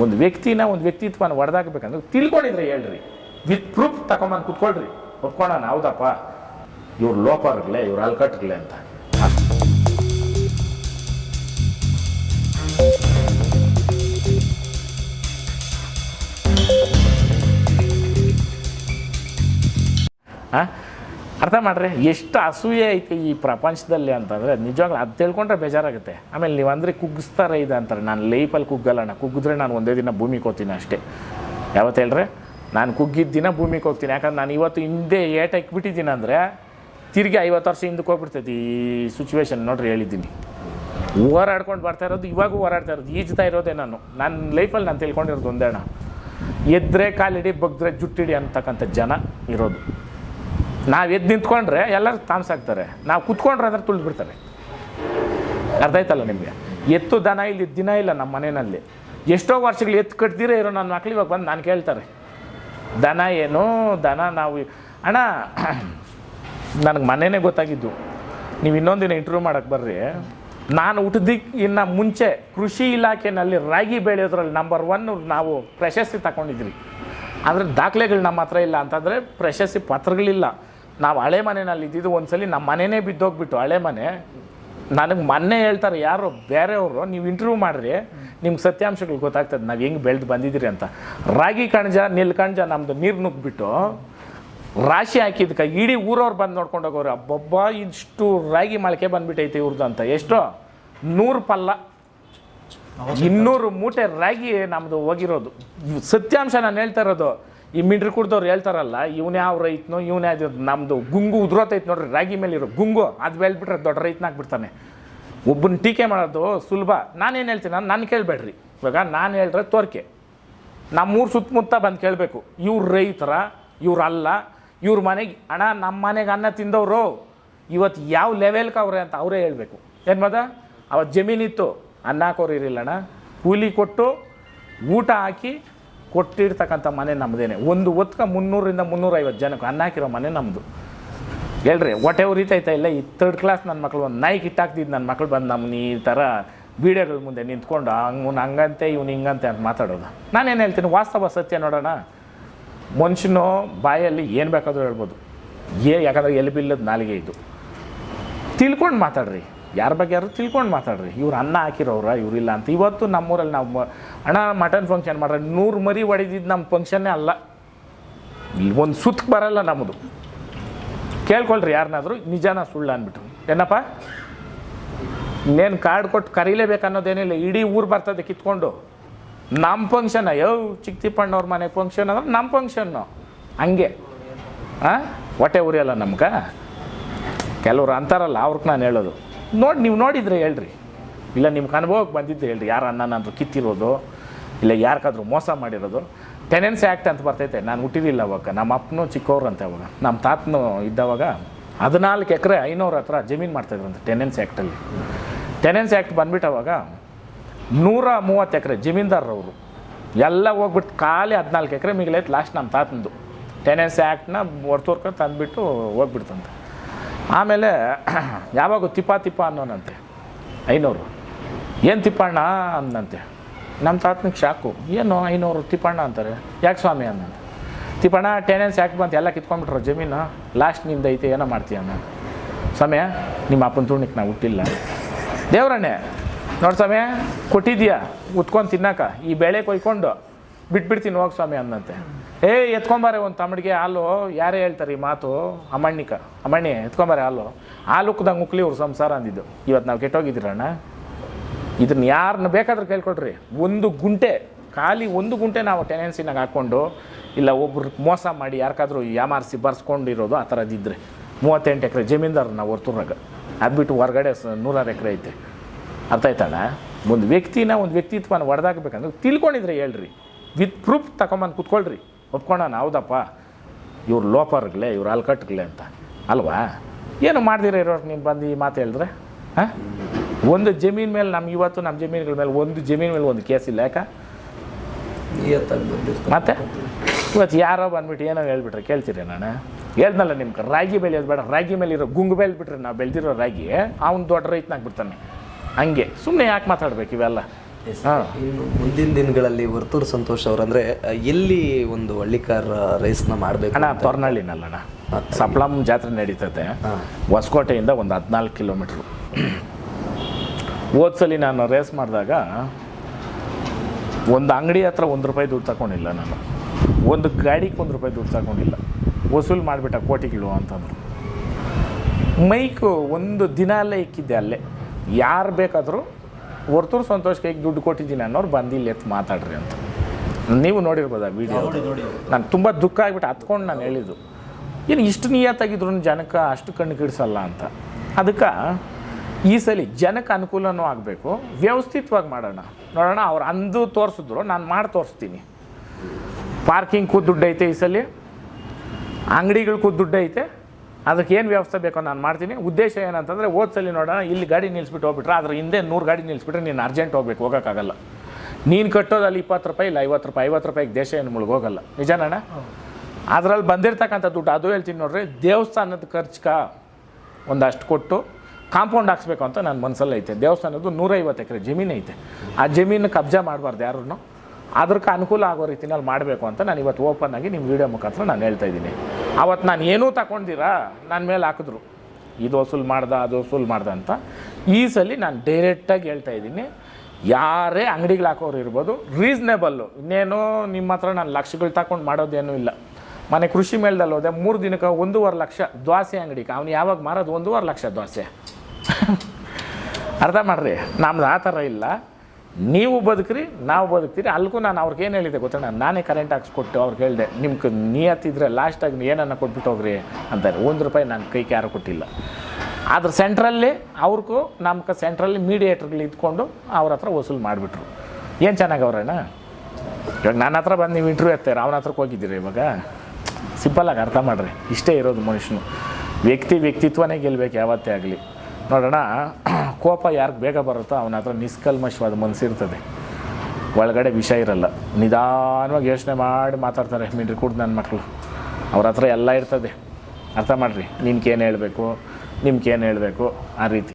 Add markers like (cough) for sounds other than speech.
ಒಂದು ವ್ಯಕ್ತಿನ ಒಂದು ವ್ಯಕ್ತಿತ್ವನ ಹೊಡೆದಾಕ್ಬೇಕಂದ್ರೆ ತಿಳ್ಕೊಂಡಿದ್ರೆ ಹೇಳ್ರಿ. ವಿತ್ ಪ್ರೂಫ್ ತಗೊಂಬಂದು ಕುತ್ಕೊಳ್ರಿ. ಒಪ್ಕೊಳ್ಳೋಣ ಹೌದಪ್ಪ. ಇವ್ರು ಇವ್ರು ಅಲ್ಕಟ್ಗಳೇ ಅಂತ. ಆ? ಅರ್ಥ ಮಾಡ್ರಿ, ಎಷ್ಟು ಅಸೂಯೆ ಐತೆ ಈ ಪ್ರಪಂಚದಲ್ಲಿ ಅಂತಂದರೆ, ನಿಜವಾಗ್ಲೂ ಅದು ತಿಳ್ಕೊಂಡ್ರೆ ಬೇಜಾರಾಗುತ್ತೆ. ಆಮೇಲೆ ನೀವು ಅಂದರೆ ಕುಗ್ಗಿಸ್ತಾರೆ ಇದೆ ಅಂತಾರೆ. ನಾನು ಲೈಫಲ್ಲಿ ಕುಗ್ಗಲ್ಲಣ್ಣ, ಕುಗ್ಗಿದ್ರೆ ನಾನು ಒಂದೇ ದಿನ ಭೂಮಿಗೆ ಹೋಗ್ತೀನಿ ಅಷ್ಟೇ. ಯಾವತ್ತು ಹೇಳ್ರೆ? ನಾನು ಕುಗ್ಗಿದ್ದ ದಿನ ಭೂಮಿಗೆ ಹೋಗ್ತೀನಿ. ಯಾಕಂದ್ರೆ ನಾನು ಇವತ್ತು ಹಿಂದೆ ಏಟಕ್ಕೆ ಬಿಟ್ಟಿದ್ದೀನಿ ಅಂದರೆ, ತಿರುಗಿ ಐವತ್ತು ವರ್ಷ ಹಿಂದಕ್ಕೆ ಹೋಗ್ಬಿಡ್ತೈತಿ ಈ ಸಿಚುವೇಶನ್ ನೋಡ್ರಿ ಹೇಳಿದ್ದೀನಿ. ಹೋರಾಡ್ಕೊಂಡು ಬರ್ತಾ ಇರೋದು, ಇವಾಗೂ ಹೋರಾಡ್ತಾ ಇರೋದು, ಈಜ್ತಾ ಇರೋದೇ ನಾನು. ನನ್ನ ಲೈಫಲ್ಲಿ ನಾನು ತಿಳ್ಕೊಂಡಿರೋದು ಒಂದೇ ಅಣ್ಣ. ಎದ್ರೆ ಕಾಲಿಡಿ, ಬಗ್ದ್ರೆ ಜುಟ್ಟಿಡಿ ಅಂತಕ್ಕಂಥ ಜನ ಇರೋದು. ನಾವು ಎದ್ದು ನಿಂತ್ಕೊಂಡ್ರೆ ಎಲ್ಲರೂ ತಾಮ್ಸಾಕ್ತಾರೆ ನಾವು ಕುತ್ಕೊಂಡ್ರೆ ಅಂದ್ರೆ ತುಳಿದು ಬಿಡ್ತಾರೆ. ಅರ್ಥ ಆಯ್ತಲ್ಲ ನಿಮಗೆ? ಎತ್ತು ದನ ಇಲ್ಲಿ, ದಿನ ಇಲ್ಲ ನಮ್ಮ ಮನೆಯಲ್ಲಿ. ಎಷ್ಟೋ ವರ್ಷಗಳು ಎತ್ತು ಕಟ್ತೀರ ಇರೋ ನನ್ನ ಮಕ್ಳು ಇವಾಗ ಬಂದು ನಾನು ಕೇಳ್ತಾರೆ. ದನ ಏನು, ದನ ನಾವು ಅಣ್ಣ, ನನಗೆ ಮನೆಯೇ ಗೊತ್ತಾಗಿದ್ದು. ನೀವು ಇನ್ನೊಂದಿನ ಇಂಟರ್ವ್ಯೂ ಮಾಡೋಕ್ಕೆ ಬರ್ರಿ. ನಾನು ಹುಟ್ಟಿದ್ದಕ್ಕೆ ಇನ್ನು ಮುಂಚೆ ಕೃಷಿ ಇಲಾಖೆಯಲ್ಲಿ ರಾಗಿ ಬೆಳೆಯೋದ್ರಲ್ಲಿ ನಂಬರ್ ಒನ್ ನಾವು ಪ್ರಶಸ್ತಿ ತಗೊಂಡಿದ್ವಿ ಆದರೆ ದಾಖಲೆಗಳು ನಮ್ಮ ಹತ್ರ ಇಲ್ಲ ಅಂತಂದರೆ ಪ್ರಶಸ್ತಿ ಪತ್ರಗಳಿಲ್ಲ. ನಾವು ಹಳೆ ಮನೆಯಲ್ಲಿ ಇದ್ದಿದ್ದು ಒಂದ್ಸಲಿ ನಮ್ಮ ಮನೆಯೇ ಬಿದ್ದೋಗ್ಬಿಟ್ಟು ಹಳೆ ಮನೆ. ನನಗೆ ಮೊನ್ನೆ ಹೇಳ್ತಾರೆ ಯಾರೋ ಬೇರೆಯವರು ನೀವು ಇಂಟರ್ವ್ಯೂ ಮಾಡಿರಿ ನಿಮ್ಗೆ ಸತ್ಯಾಂಶಗಳು ಗೊತ್ತಾಗ್ತದೆ ನಾವು ಹೆಂಗೆ ಬೆಳೆದು ಬಂದಿದ್ದೀರಿ ಅಂತ. ರಾಗಿ ಕಣಜ ನಿಲ್ ಕಣಜ ನಮ್ಮದು ನೀರು ನುಗ್ಗಿಬಿಟ್ಟು ರಾಶಿ ಹಾಕಿದ್ಕ ಇಡೀ ಊರವ್ರು ಬಂದು ನೋಡ್ಕೊಂಡು ಹೋಗೋರು ಅಬ್ಬಬ್ಬ ಇಷ್ಟು ರಾಗಿ ಮೊಳಕೆ ಬಂದ್ಬಿಟ್ಟೈತೆ ಇವ್ರದ್ದು ಅಂತ. ಎಷ್ಟೋ? ನೂರು ಪಲ್ಲ. ಇನ್ನೂರು ಮೂಟೆ ರಾಗಿ ನಮ್ಮದು ಹೋಗಿರೋದು. ಸತ್ಯಾಂಶ ನಾನು ಹೇಳ್ತಾ ಇರೋದು ಈ ಮಿಂಡ್ರಿ ಕುಡ್ದವ್ರು ಹೇಳ್ತಾರಲ್ಲ, ಇವನೇ ಯಾವ ರೈತನೋ, ಇವನೇ ಅದು ನಮ್ಮದು ಗುಂಗು ಉದ್ರೋತೈತೆ ನೋಡ್ರಿ, ರಾಗಿ ಮೇಲೆ ಇರೋ ಗುಂಗು, ಅದು ಬೆಳೆದ್ಬಿಟ್ರೆ ದೊಡ್ಡ ರೈತನಾಗ್ಬಿಡ್ತಾನೆ ಒಬ್ಬನ ಟೀಕೆ ಮಾಡೋದು ಸುಲಭ. ನಾನೇನು ಹೇಳ್ತೀನಿ, ನಾನು ನಾನು ಕೇಳಬೇಡ್ರಿ. ಇವಾಗ ನಾನು ಹೇಳ್ರೆ ತೋರ್ಕೆ. ನಮ್ಮೂರು ಸುತ್ತಮುತ್ತ ಬಂದು ಕೇಳಬೇಕು. ಇವ್ರು ರೈತರ, ಇವ್ರು ಅಲ್ಲ, ಇವ್ರ ಮನೆಗೆ ಅಣ್ಣ ನಮ್ಮ ಮನೆಗೆ ಅನ್ನ ತಿಂದವರು ಇವತ್ತು ಯಾವ ಲೆವೆಲ್ಗೆ ಅವ್ರೆ ಅಂತ ಅವರೇ ಹೇಳಬೇಕು. ಏನು ಮದ ಅವತ್ತು ಜಮೀನಿತ್ತು ಅನ್ನ ಹಾಕೋರು ಇರಲಿಲ್ಲಣ್ಣ ಕೂಲಿ ಕೊಟ್ಟು ಊಟ ಹಾಕಿ ಕೊಟ್ಟಿರ್ತಕ್ಕಂಥ ಮನೆ ನಮ್ಮದೇನೆ ಒಂದು ಹೊತ್ಕ ಮುನ್ನೂರಿಂದ ಮುನ್ನೂರೈವತ್ತು ಜನಕ್ಕೆ ಅನ್ನ ಹಾಕಿರೋ ಮನೆ ನಮ್ಮದು ಹೇಳ್ರಿ ಹೊಟ್ಟೆ ಉರಿತೈತಾ ಇಲ್ಲ, ಈ ತರ್ಡ್ ಕ್ಲಾಸ್ ನನ್ನ ಮಕ್ಳು ಒಂದು ನಾಯಿ ಕಿಟ್ಟಾಕ್ತಿದ್ದು ನನ್ನ ಮಕ್ಳು ಬಂದು ನಮ್ಮನ್ನ ಈ ಥರ ವೀಡಿಯೋಗಳ ಮುಂದೆ ನಿಂತ್ಕೊಂಡು, ಹಂಗೆ ಹಂಗಂತೆ, ಇವ್ನು ಹಿಂಗಂತೆ ಅಂತ ಮಾತಾಡೋದು. ನಾನೇನು ಹೇಳ್ತೀನಿ, ವಾಸ್ತವ ಸತ್ಯ ನೋಡೋಣ. ಮನುಷ್ಯನು ಬಾಯಲ್ಲಿ ಏನು ಬೇಕಾದರೂ ಹೇಳ್ಬೋದು. ಏ, ಯಾಕಂದ್ರೆ ಎಲ್ಲಿ ಬಿಲ್ಲದ ನಾಲಿಗೆ ಇದು. ತಿಳ್ಕೊಂಡು ಮಾತಾಡ್ರಿ. ಯಾರ ಬಗ್ಗೆ ಯಾರು ತಿಳ್ಕೊಂಡು ಮಾತಾಡ್ರಿ. ಇವ್ರು ಅನ್ನ ಹಾಕಿರೋರ ಇವರಿಲ್ಲ ಅಂತ. ಇವತ್ತು ನಮ್ಮೂರಲ್ಲಿ ನಾವು ಅಣ್ಣ ಮಟನ್ ಫಂಕ್ಷನ್ ಮಾಡ್ರೆ ನೂರು ಮರಿ ಹೊಡೆದಿದ್ದು ನಮ್ಮ ಫಂಕ್ಷನ್ನೇ ಅಲ್ಲ. ಇಲ್ಲಿ ಒಂದು ಸುತ್ತ ಬರಲ್ಲ ನಮ್ಮದು ಕೇಳ್ಕೊಳ್ರಿ ಯಾರನ್ನಾದರೂ ನಿಜಾನ ಸುಳ್ಳು ಅಂದ್ಬಿಟ್ಟು ಏನಪ್ಪ? ಇನ್ನೇನು ಕಾರ್ಡ್ ಕೊಟ್ಟು ಕರೀಲೇಬೇಕು ಅನ್ನೋದೇನಿಲ್ಲ ಇಡೀ ಊರು ಬರ್ತದೆ ಕಿತ್ಕೊಂಡು. ನಮ್ಮ ಫಂಕ್ಷನ್ ಅಯ್ಯೋ ಚಿಕ್ಕ ತಿಪ್ಪಣ್ಣವ್ರ ಮನೆ ಫಂಕ್ಷನ್ ಅಂದ್ರೆ ನಮ್ಮ ಫಂಕ್ಷನ್ನು ಹಂಗೆ. ಹಾಂ ಹೊಟ್ಟೆ ಉರಿಯಲ್ಲ ನಮ್ಗೆ? ಕೆಲವ್ರು ಅಂತಾರಲ್ಲ ಅವ್ರಿಗೆ ನಾನು ಹೇಳೋದು. ನೋಡಿ, ನೀವು ನೋಡಿದ್ರೆ ಹೇಳ್ರಿ. ಇಲ್ಲ, ನಿಮ್ಗೆ ಅನುಭವಕ್ಕೆ ಬಂದಿದ್ದು ಹೇಳ್ರಿ. ಯಾರು ಅನ್ನನಾದ್ರು ಕಿತ್ತಿರೋದು, ಇಲ್ಲ ಯಾರಿಗಾದ್ರೂ ಮೋಸ ಮಾಡಿರೋದು. ಟೆನೆನ್ಸಿ ಆ್ಯಕ್ಟ್ ಅಂತ ಬರ್ತೈತೆ. ನಾನು ಹುಟ್ಟಿರಲಿಲ್ಲ ಅವಾಗ. ನಮ್ಮ ಅಪ್ಪನು ಚಿಕ್ಕವ್ರು ಅಂತ ಅವಾಗ. ನಮ್ಮ ತಾತನು ಇದ್ದವಾಗ ಹದಿನಾಲ್ಕು ಎಕರೆ ಐನೂರ ಹತ್ರ ಜಮೀನು ಮಾಡ್ತಾಯಿದ್ರಂತೆ ಟೆನೆನ್ಸಿ ಆ್ಯಕ್ಟಲ್ಲಿ ಟೆನೆನ್ಸಿ ಆ್ಯಕ್ಟ್ ಬಂದ್ಬಿಟ್ಟು ಅವಾಗ ನೂರ ಮೂವತ್ತು ಎಕರೆ ಜಮೀನ್ದಾರರವರು ಎಲ್ಲ ಹೋಗ್ಬಿಟ್ಟು ಖಾಲಿ ಹದಿನಾಲ್ಕು ಎಕರೆ ಮಿಗಿಲೈತೆ ಲಾಸ್ಟ್ ನಮ್ಮ ತಾತಂದು ಟೆನೆನ್ಸಿ ಆ್ಯಕ್ಟ್ನ ಹೊರ್ತೋರ್ಕೊಂಡು ತಂದುಬಿಟ್ಟು ಹೋಗ್ಬಿಡ್ತಂತೆ. ಆಮೇಲೆ (clears throat) ಯಾವಾಗ ತಿಪ್ಪ ತಿಪ್ಪ ಅನ್ನೋನಂತೆ. ಐನೂರು. ಏನು ತಿಪ್ಪಣ್ಣ ಅಂದಂತೆ ನಮ್ಮ ತಾತನಿಗೆ ಶಾಕು. ಏನು ಐನೂರು ತಿಪ್ಪಣ್ಣ ಅಂತಾರೆ? ಯಾಕೆ ಸ್ವಾಮಿ ಅಂದಂತೆ ತಿಪ್ಪಣ್ಣ ಟೆನೆನ್ಸ್ ಯಾಕೆ ಬಂತು? ಎಲ್ಲ ಕಿತ್ಕೊಂಡ್ಬಿಟ್ರು ಜಮೀನು. ಲಾಸ್ಟ್ನಿಂದ ಐತೆ, ಏನೋ ಮಾಡ್ತೀಯ ಅನ್ನ ಸಮಯ ನಿಮ್ಮ ಅಪ್ಪನ ತುಣಿಕ್ ನಾವು ಹುಟ್ಟಿಲ್ಲ. ದೇವ್ರಣ್ಣೆ, ನೋಡಿ ಸ್ವಾಮಿ, ಕೊಟ್ಟಿದ್ಯಾ? ಉತ್ಕೊಂಡು ತಿನ್ನಕ. ಈ ಬೆಳೆ ಕೊಯ್ಕೊಂಡು ಬಿಟ್ಬಿಡ್ತೀನಿ ಹೋಗಿ ಸ್ವಾಮಿ ಅಂದಂತೆ ಏ, ಎತ್ಕೊಂಬಾರೆ ಒಂದು ತಮ್ಮಡಿಗೆ ಹಾಲು. ಯಾರೇ ಹೇಳ್ತಾರೆ ಈ ಮಾತು? ಅಮಣ್ಣಿಕ. ಅಮಣ್ಣಿ, ಎತ್ಕೊಂಬಾರೆ ಹಾಲು. ಹಾಲು ಮುಕ್ಕಲಿ ಉಕ್ಲಿ ಅವ್ರ ಸಂಸಾರ ಅಂದಿದ್ದು. ಇವತ್ತು ನಾವು ಕೆಟ್ಟೋಗಿದ್ದೀರಣ್ಣ ಇದನ್ನ ಯಾರನ್ನ ಬೇಕಾದ್ರೂ ಕೇಳ್ಕೊಳ್ರಿ. ಒಂದು ಗುಂಟೆ, ಖಾಲಿ ಒಂದು ಗುಂಟೆ ನಾವು ಟೆನೆನ್ಸಿನಾಗ ಹಾಕ್ಕೊಂಡು ಇಲ್ಲ ಒಬ್ರು ಮೋಸ ಮಾಡಿ ಯಾರಿಗಾದ್ರೂ ಯಾಮಾರಿಸಿ ಬರ್ಸ್ಕೊಂಡಿರೋದು ಆ ಥರದ್ದಿದ್ರೆ ಮೂವತ್ತೆಂಟು ಎಕರೆ ಜಮೀನ್ದಾರ ನಾವು ಹೊರ್ತೂರಾಗ ಅದು ಬಿಟ್ಟು ಹೊರಗಡೆ ನೂರಾರು ಎಕರೆ ಐತೆ. ಅರ್ಥ ಆಯ್ತಣ್ಣ ಒಂದು ವ್ಯಕ್ತಿನ ಒಂದು ವ್ಯಕ್ತಿತ್ವನ ಹೊಡೆದಾಕ್ಬೇಕಂದ್ರೆ ತಿಳ್ಕೊಂಡಿದ್ರೆ ಹೇಳ್ರಿ. ವಿತ್ ಪ್ರೂಫ್ ತಗೊಂಬಂದು ಕುತ್ಕೊಳ್ರಿ. ಒಪ್ಕೊಳ್ಳೋಣ ಹೌದಪ್ಪ. ಇವ್ರು ಲೋಪರ್ಗಳೇ ಇವ್ರು ಅಲ್ಕಟ್ಗಳೇ ಅಂತ. ಅಲ್ವಾ? ಏನು ಮಾಡ್ದಿರ ಇರೋರು ನೀನು ಬಂದು ಈ ಮಾತು ಹೇಳಿದ್ರೆ? ಹಾಂ? ಒಂದು ಜಮೀನ್ ಮೇಲೆ ನಮ್ಮ ಇವತ್ತು ನಮ್ಮ ಜಮೀನುಗಳ ಮೇಲೆ ಒಂದು ಜಮೀನ್ ಮೇಲೆ ಒಂದು ಕೇಸ್ ಇಲ್ಲ ಯಾಕೆ? ಮತ್ತೆ? ಇವತ್ತು ಯಾರೋ ಬಂದ್ಬಿಟ್ಟು ಏನೋ ಹೇಳ್ಬಿಟ್ರೆ ಕೇಳ್ತೀರಿ ನಾನು? ಹೇಳ್ದಲ್ಲ ನಿಮ್ಗೆ ರಾಗಿ ಬೆಳೆಯೋದು ಬೇಡ. ರಾಗಿ ಮೇಲೆ ಇರೋ ಗುಂಗು ಬೆಳೆದ್ಬಿಟ್ರೆ ನಾವು ಬೆಳೆದಿರೋ ರಾಗಿ ಅವ್ನು ದೊಡ್ಡ ರೈತನಾಗ್ಬಿಡ್ತಾನೆ ಹಂಗೆ. ಸುಮ್ಮನೆ ಯಾಕೆ ಮಾತಾಡ್ಬೇಕು ಇವೆಲ್ಲ? ಇನ್ನು ಮುಂದಿನ ದಿನಗಳಲ್ಲಿ ವರ್ತೂರು ಸಂತೋಷ್ ಅವರಂದ್ರೆ ಎಲ್ಲಿ ಒಂದು ಹಳ್ಳಿಕಾರ್ ರೇಸ್ನ ಮಾಡಬೇಕು ಅಣ್ಣ ತೊರ್ನಳ್ಳಿನಲ್ಲಣ್ಣ. ಸಪ್ಲಂ ಜಾತ್ರೆ ನಡೀತದೆ ಹೊಸಕೋಟೆಯಿಂದ ಒಂದು ಹದಿನಾಲ್ಕು ಕಿಲೋಮೀಟ್ರು. ಹೋದ್ಸಲಿ ನಾನು ರೇಸ್ ಮಾಡಿದಾಗ ಒಂದು ಅಂಗಡಿ ಹತ್ರ ಒಂದು ರೂಪಾಯಿ ದುಡ್ಡು ತಗೊಂಡಿಲ್ಲ ನಾನು. ಒಂದು ಗಾಡಿಗೆ ಒಂದು ರೂಪಾಯಿ ದುಡ್ಡು ತಗೊಂಡಿಲ್ಲ ವಸೂಲು ಮಾಡಿಬಿಟ್ಟ ಕೋಟಿಗಳು ಅಂತಂದರು. ಮೈಕು ಒಂದು ದಿನ ಅಲ್ಲೇ ಇಕ್ಕಿದ್ದೆ ಅಲ್ಲೇ. ಯಾರು ಬೇಕಾದರೂ ಹೊರ್ತೂರು ಸಂತೋಷ್ ಕೈಗೆ ದುಡ್ಡು ಕೊಟ್ಟಿದ್ದೀನಿ ಅನ್ನೋರು ಬಂದು ಇಲ್ಲಿ ಎತ್ತು ಮಾತಾಡ್ರಿ ಅಂತ. ನೀವು ನೋಡಿರ್ಬೋದು ಆ ವಿಡಿಯೋ ನಾನು ತುಂಬ ದುಃಖ ಆಗಿಬಿಟ್ಟು ಹತ್ಕೊಂಡು ನಾನು ಹೇಳಿದ್ದು. ಏನು ಇಷ್ಟು ನಿಯತ್ತಾಗಿದ್ರು ಜನಕ್ಕೆ ಅಷ್ಟು ಕಣ್ಣು ಕಿಡಿಸಲ್ಲ ಅಂತ. ಅದಕ್ಕೆ ಈ ಸಲ ಜನಕ್ಕೆ ಅನುಕೂಲನೂ ಆಗಬೇಕು. ವ್ಯವಸ್ಥಿತವಾಗಿ ಮಾಡೋಣ. ನೋಡೋಣ ಅವ್ರು ಅಂದು ತೋರಿಸಿದ್ರು ನಾನು ಮಾಡಿ ತೋರಿಸ್ತೀನಿ. ಪಾರ್ಕಿಂಗ್ ದುಡ್ಡು ಐತೆ ಈ ಸಲ. ಅಂಗಡಿಗಳು ದುಡ್ಡು ಐತೆ ಅದಕ್ಕೆ ಏನು ವ್ಯವಸ್ಥೆ ಬೇಕೋ ನಾನು ಮಾಡ್ತೀನಿ. ಉದ್ದೇಶ ಏನಂತಂದರೆ ಓದ್ಸಲಿ ನೋಡೋಣ, ಇಲ್ಲಿ ಗಾಡಿ ನಿಲ್ಲಿಸ್ಬಿಟ್ಟು ಹೋಗ್ಬಿಟ್ರೆ ಅದ್ರ ಹಿಂದೆ ನೂರು ಗಾಡಿ ನಿಲ್ಲಿಸ್ಬಿಟ್ರೆ ನೀನು ಅರ್ಜೆಂಟ್ ಹೋಗ್ಬೇಕು, ಹೋಗೋಕ್ಕಾಗಲ್ಲ. ನೀನು ಕಟ್ಟೋದು ಅಲ್ಲಿ ಇಪ್ಪತ್ತು ರೂಪಾಯಿ ಇಲ್ಲ, ಐವತ್ತು ರೂಪಾಯಿ, ಐವತ್ತು ರೂಪಾಯಿಗೆ ದೇಶ ಏನು ಮುಳುಗೋಗಲ್ಲ ನಿಜನಣ್ಣ ಅದರಲ್ಲಿ ಬಂದಿರ್ತಕ್ಕಂಥ ದುಡ್ಡು, ಅದು ಹೇಳ್ತೀನಿ ನೋಡ್ರಿ, ದೇವಸ್ಥಾನದ ಖರ್ಚ್ಕ ಒಂದಷ್ಟು ಕೊಟ್ಟು ಕಾಂಪೌಂಡ್ ಹಾಕ್ಸ್ಬೇಕು ಅಂತ ನನ್ನ ಮನಸ್ಸಲ್ಲಿ ಐತೆ. ದೇವಸ್ಥಾನದ್ದು ನೂರೈವತ್ತು ಎಕರೆ ಜಮೀನು ಐತೆ. ಆ ಜಮೀನು ಕಬ್ಜಾ ಮಾಡಬಾರ್ದು ಯಾರೂ ಅದಕ್ಕೆ ಅನುಕೂಲ ಆಗೋ ರೀತಿನಲ್ಲಿ ಮಾಡಬೇಕು ಅಂತ ನಾನು ಇವತ್ತು ಓಪನ್ ಆಗಿ ನಿಮ್ಮ ವಿಡಿಯೋ ಮುಖಾಂತರ ನಾನು ಹೇಳ್ತಾ ಇದ್ದೀನಿ. ಅವತ್ತು ನಾನು ಏನೂ ತಗೊಂಡಿರಾ? ನನ್ನ ಮೇಲೆ ಹಾಕಿದ್ರು. ಇದು ವಸೂಲು ಮಾಡ್ದ, ಅದು ವಸೂಲು ಮಾಡ್ದ ಅಂತ ಈ ಸಲ ನಾನು ಡೈರೆಕ್ಟಾಗಿ ಹೇಳ್ತಾ ಇದ್ದೀನಿ. ಯಾರೇ ಅಂಗಡಿಗಳು ಹಾಕೋರು ಇರ್ಬೋದು ರೀಸ್ನೇಬಲ್ಲು ಇನ್ನೇನು ನಿಮ್ಮ ಹತ್ರ ನಾನು ಲಕ್ಷಗಳು ತಗೊಂಡು ಮಾಡೋದೇನೂ ಇಲ್ಲ. ಮನೆ ಕೃಷಿ ಮೇಳದಲ್ಲಿ ಹೋದೆ, ಮೂರು ದಿನಕ್ಕೆ ಒಂದೂವರೆ ಲಕ್ಷ ದ್ವಾಸೆ ಅಂಗಡಿಗೆ. ಅವ್ನು ಯಾವಾಗ ಮಾರೋದು ಒಂದೂವರೆ ಲಕ್ಷ ದ್ವಾಸೆ. ಅರ್ಥ ಮಾಡ್ರಿ? ನಮ್ದು ಆ ಥರ ಇಲ್ಲ. ನೀವು ಬದುಕ್ರಿ, ನಾವು ಬದುಕ್ತೀರಿ. ಅಲ್ಲಿಗೂ ನಾನು ಅವ್ರಿಗೆ ಏನು ಹೇಳಿದೆ ಗೊತ್ತಣ್ಣ? ನಾನೇ ಕರೆಂಟ್ ಹಾಕ್ಸ್ಕೊಟ್ಟು ಅವ್ರಿಗೆ ಹೇಳಿದೆ, ನಿಮ್ಗೆ ನಿಯತ್ತಿದ್ರೆ ಲಾಸ್ಟಾಗಿ ಏನನ್ನ ಕೊಟ್ಬಿಟ್ಟು ಹೋಗ್ರಿ ಅಂತಾರೆ. ಒಂದು ರೂಪಾಯಿ ನನ್ನ ಕೈಗೆ ಯಾರು ಕೊಟ್ಟಿಲ್ಲ. ಆದ್ರೆ ಸೆಂಟ್ರಲ್ಲಿ ಅವ್ರಿಗೂ ನಮ್ಗೆ ಸೆಂಟ್ರಲ್ಲಿ ಮೀಡಿಯೇಟ್ರ್ಗಳು ಇದ್ಕೊಂಡು ಅವ್ರ ಹತ್ರ ವಸೂಲು ಮಾಡಿಬಿಟ್ರು. ಏನು ಚೆನ್ನಾಗವ್ರಣ್ಣ? ಇವಾಗ ನನ್ನ ಹತ್ರ ಬಂದು ನೀವು ಇಂಟರ್ವ್ಯೂ ಎತ್ತಾರೆ? ಅವನ ಹತ್ರಕ್ಕೆ ಹೋಗಿದ್ದೀರಿ ಇವಾಗ? ಸಿಂಪಲ್ಲಾಗಿ ಅರ್ಥ ಮಾಡಿರಿ. ಇಷ್ಟೇ ಇರೋದು ಮನುಷ್ಯನು. ವ್ಯಕ್ತಿ ವ್ಯಕ್ತಿತ್ವನೇ ಗೆಲ್ಬೇಕು ಯಾವತ್ತೇ ಆಗಲಿ. ನೋಡೋಣ. ಕೋಪ ಯಾರಿಗೆ ಬೇಗ ಬರುತ್ತೋ ಅವನ ಹತ್ರ ನಿಷ್ಕಲ್ಮಶವಾದ ಮನಸ್ಸಿರ್ತದೆ ಒಳಗಡೆ ವಿಷ ಇರಲ್ಲ. ನಿಧಾನವಾಗಿ ಯೋಚನೆ ಮಾಡಿ ಮಾತಾಡ್ತಾರೆ ಮಿಂಡ್ರಿ ಕೂಡ ನನ್ನ ಮಕ್ಕಳು ಅವ್ರ ಹತ್ರ ಎಲ್ಲ ಇರ್ತದೆ. ಅರ್ಥ ಮಾಡಿರಿ. ನಿನ್ಗೇನು ಹೇಳಬೇಕು? ನಿಮ್ಗೇನು ಹೇಳಬೇಕು? ಆ ರೀತಿ.